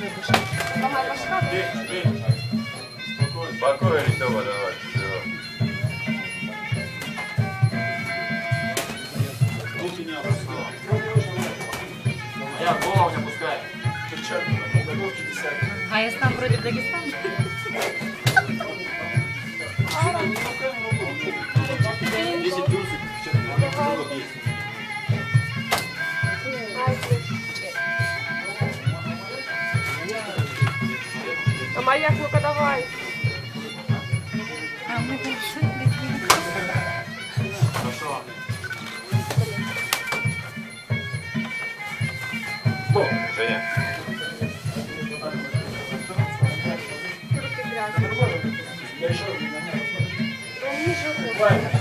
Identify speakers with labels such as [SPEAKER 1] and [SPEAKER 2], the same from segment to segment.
[SPEAKER 1] выпишем. Ага, пошла. Тише, тише. Спокойно. Спокойно, Тёма, давай.
[SPEAKER 2] Я голову не пускаю.
[SPEAKER 3] А я сам вроде Дагестан. Дагестане.
[SPEAKER 4] А маяк, ну-ка давай.
[SPEAKER 3] А мы там что, блин,
[SPEAKER 2] Хорошо.
[SPEAKER 1] Женя.
[SPEAKER 4] Руки грязные. Он не живой.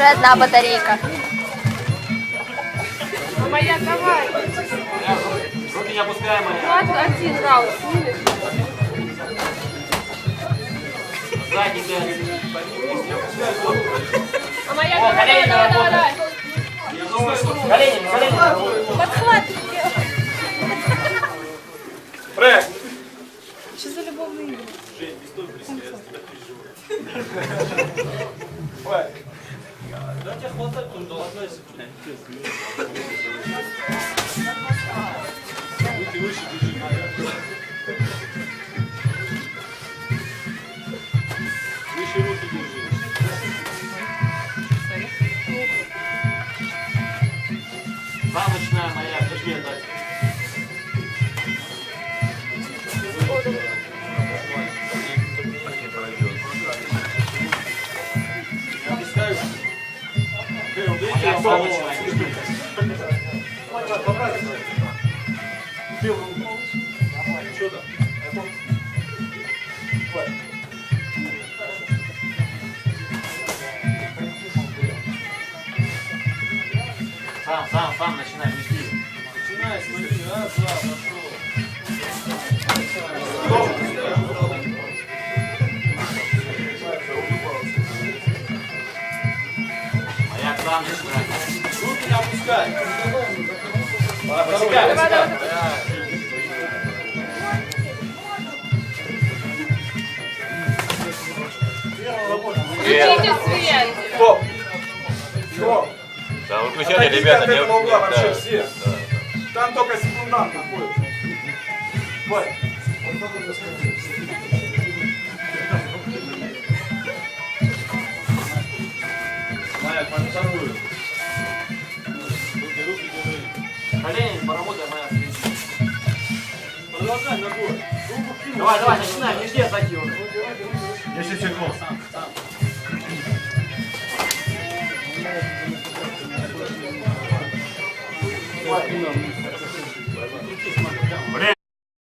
[SPEAKER 5] Уже одна батарейка.
[SPEAKER 4] А маяк, давай.
[SPEAKER 2] Руки не опускаем, моя.
[SPEAKER 4] Хватит один раунд.
[SPEAKER 2] пять.
[SPEAKER 4] А маяк, давай, давай, давай, давай, давай.
[SPEAKER 2] Колени, колени.
[SPEAKER 5] Подхват.
[SPEAKER 1] Проект.
[SPEAKER 3] Что за любовные игры?
[SPEAKER 2] Сам начинаем, моя. Подожди, Моя, сам начинай. Сам, сам, сам начинай, не жди. Моя, сам начинай. Руки не опускай. Посекай, посекай.
[SPEAKER 4] Включите свет.
[SPEAKER 1] Стоп. Стоп. Да, выключайте, ребята, не
[SPEAKER 6] этого угла вообще
[SPEAKER 1] да,
[SPEAKER 6] все.
[SPEAKER 1] да.
[SPEAKER 6] Там только секундант находится. Вот.
[SPEAKER 2] Олень, поработай, моя встреча. Продолжай, ногой. Давай, давай, начинай, не жди атаки уже.
[SPEAKER 6] Я сейчас чекнул. Сам, сам.
[SPEAKER 2] Давай,